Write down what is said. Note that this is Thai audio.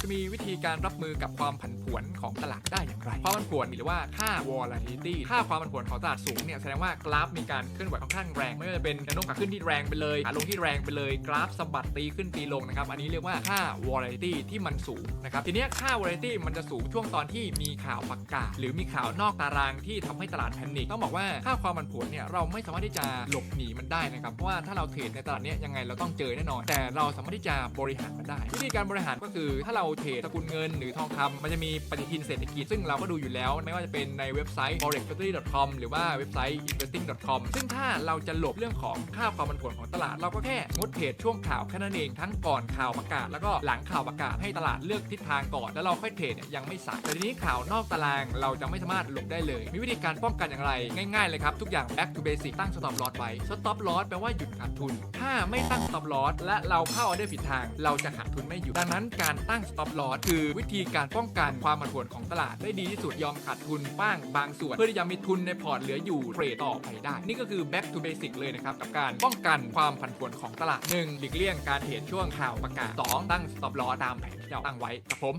จะมีวิธีการรับมือกับความผันผวนของตลาดได้อย่างไร ความผันผวนหรือว่าค่า volatility ค่าความผันผวนของตลาดสูงเนี่ยแสดงว่ากราฟมีการเคลื่อนไหวค่อนข้างแรง ไม่ว่าจะเป็นแนวโน้มขาขึ้นที่แรงไปเลยขาลงที่แรงไปเลย กราฟสะบัดตีขึ้นตีลงนะครับ อันนี้เรียกว่าค่า volatility ที่มันสูงนะครับ ทีนี้ค่า volatility มันจะสูงช่วงตอนที่มีข่าวประกาศ หรือมีข่าวนอกตารางที่ทำให้ตลาดแพนิคต้องบอกว่าค่าความผันผวนเนี่ยเราไม่สามารถที่จะหลบหนีมันได้นะครับ เพราะว่าถ้าเราเทรดในตลาดนี้ยยังไงเราต้องเจอแน่นอน แต่เราสามารถที่จะบริหารมันได้ วิธีการบริหารก็คือถ้าเราเทรดสกุลเงินหรือทองคำมันจะมีปฏิทินเศรษฐกิจ ซึ่งเราก็ดูอยู่แล้ว ไม่ว่าจะเป็นในเว็บไซต์ forexfactory.com หรือว่าเว็บไซต์ investing.com ซึ่งถ้าเราจะหลบเรื่องของค่าความผันผวนของตลาด เราก็แค่งดเทรดช่วงข่าวแค่นั้นเองทั้งก่อนข่าวประกาศ แล้วก็หลังข่าวประกาศให้ตลาดเลือกทิศทางก่อนแล้วเราค่อยเทรดเนี่ยยังไม่สายแต่ทีนี้ข่าวนอกตารางเราจะไม่สามารถหลบได้เลย มีวิธีการป้องกันอย่างไร ง่ายๆเลยครับ ทุกอย่าง back to basic ตั้ง stop loss ไว้ stop loss แปลว่าหยุดขาดทุน ถ้าไม่ตั้ง stop loss และเราเข้าออเดอร์ผิดทาง เราจะขาดทุนไม่อยู่ดังนั้นการตั้ง stop ป๊อปลอดคือวิธีการป้องกันความผันผวนของตลาดได้ดีที่สุดยอมขาดทุนบ้างบางส่วน เพื่อที่จะมีทุนในพอร์ตเหลืออยู่เทรดต่อไปได้ นี่ก็คือ back to basic เลยนะครับ กับการป้องกันความผันผวนของตลาด 1. หลีกเลี่ยงการเทรดช่วงข่าวประกาศ 2. ตั้ง stop loss ตามแผนที่เราตั้งไว้ครับผม